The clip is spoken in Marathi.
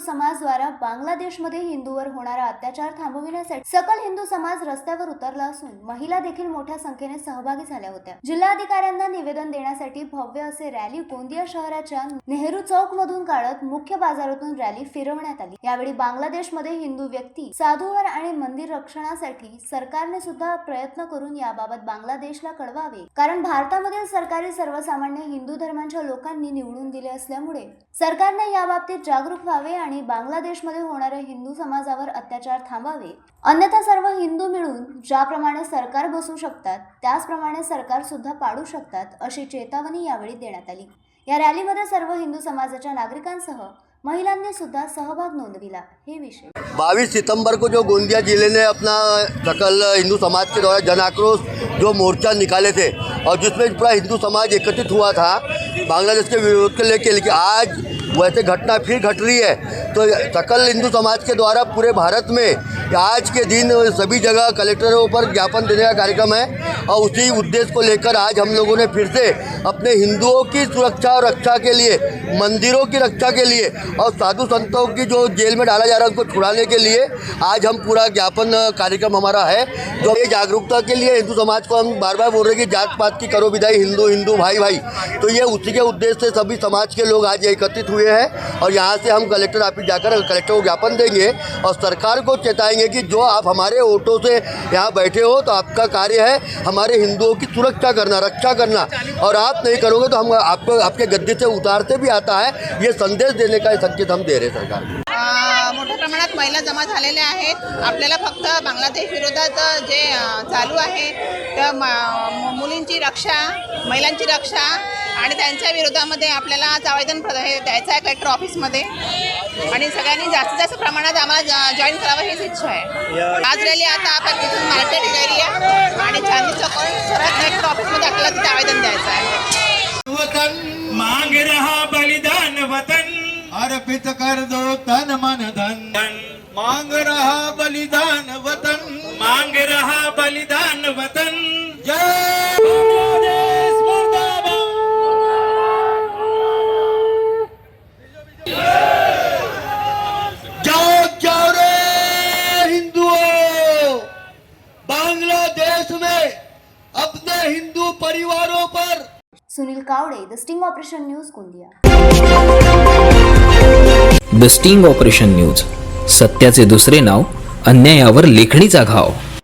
समाज द्वारा बांगलादेशमध्ये हिंदूवर होणारा अत्याचार थांबविण्यासाठी सकल हिंदू समाज रस्त्यावर उतरला असून महिला देखील मोठ्या संख्येने सहभागी झाल्या होत्या. जिल्हाधिकाऱ्यांना निवेदन देण्यासाठी भव्य असे रॅली गोंदिया शहराच्या नेहरू चौक मधून काढत मुख्य बाजारातून रॅली फिरवण्यात आली. यावेळी बांगलादेशमध्ये हिंदू व्यक्ती साधूवर आणि मंदिर रक्षणासाठी सरकारने सुद्धा प्रयत्न करून याबाबत बांगलादेशला कळवावे. कारण भारतामधील सरकारी सर्वसामान्य हिंदू धर्मांच्या लोकांनी निवडून दिले असल्यामुळे सरकारने याबाबतीत जागरूक व्हावे आणि बांगलादेशमध्ये होणाऱ्या हिंदू समाजावर अत्याचार थांबावे. अन्यथा सर्व हिंदू मिळून ज्याप्रमाणे सरकार बसू शकतात त्याचप्रमाणे सरकार सुद्धा पाडू शकतात अशी चेतावणी यावेळी देण्यात आली. या रॅलीमध्ये सर्व हिंदू समाजाच्या नागरिकांसह महिलांनी सुद्धा सहभाग नोंदविला. हे विषय. बाईस सितंबर को जो गोंदिया जिले ने अपना सकल हिंदू समाज के द्वारा जन आक्रोश जो मोर्चा निकाले थे और जिसमें पूरा हिंदू समाज एकत्रित हुआ था बांग्लादेश के विरोध के लेके लेकिन आज वैसे घटना फिर घट रही है। तो सकल हिंदू समाज के द्वारा पूरे भारत में आज के दिन सभी जगह कलेक्टरों पर ज्ञापन देने का कार्यक्रम है और उसी उद्देश्य को लेकर आज हम लोगों ने फिर से अपने हिंदुओं की सुरक्षा और रक्षा के लिए, मंदिरों की रक्षा के लिए और साधु संतों की जो जेल में डाला जा रहा है उनको छुड़ाने के लिए आज हम पूरा ज्ञापन, कार्यक्रम हमारा है। जो ये जागरूकता के लिए हिंदू समाज को हम बार बार बोल रहे हैं कि जात पात की करो विदाई, हिंदू हिंदू भाई भाई तो ये उसी के उद्देश्य से सभी समाज के लोग आज एकत्रित हुए हैं और यहाँ से हम कलेक्टर ऑफ़िस जाकर कलेक्टर को ज्ञापन देंगे और सरकार को चेताएँगे कि जो आप हमारे ऑटो से यहाँ बैठे हो तो आपका कार्य है हमारे हिंदुओं की सुरक्षा करना, रक्षा करना। और आप नहीं करोगे तो हम आपको, आपके गद्दे से उतारते भी आता है। ये संदेश देने का संकेत हम दे रहे हैं सरकार को। मोठ्या महिला जमा झालेल्या आहेत. आपल्याला फक्त बांगलादेश विरोधात जे चालू आहे, त्या म- मुलींची रक्षा, महिलांची रक्षा आणि त्यांच्या विरोधामध्ये आपल्याला आज आवेदन हे द्यायचं आहे कलेक्टर ऑफिसमध्ये. आणि सगळ्यांनी जास्तीत जास्त प्रमाणात आम्हाला जॉईन करावं हीच इच्छा आहे. आज रॅली आता आपण तिथून मार्केट आहे आणि चांदी चौकावरून सरळ कलेक्टर ऑफिसमध्ये आपल्याला तिथे आवेदन द्यायचं आहे. वतन मांग रहा बलिदान वतन. अर्पित कर दो तन मन धन। मांग रहा बलिदान वतन। मांग रहा बलिदान वतन। परिवारों पर। Sunil Kawade the sting operation news Gondia. The sting operation news सत्याचे दुसरे नाव अन्यायावर लेखणीचा घाव.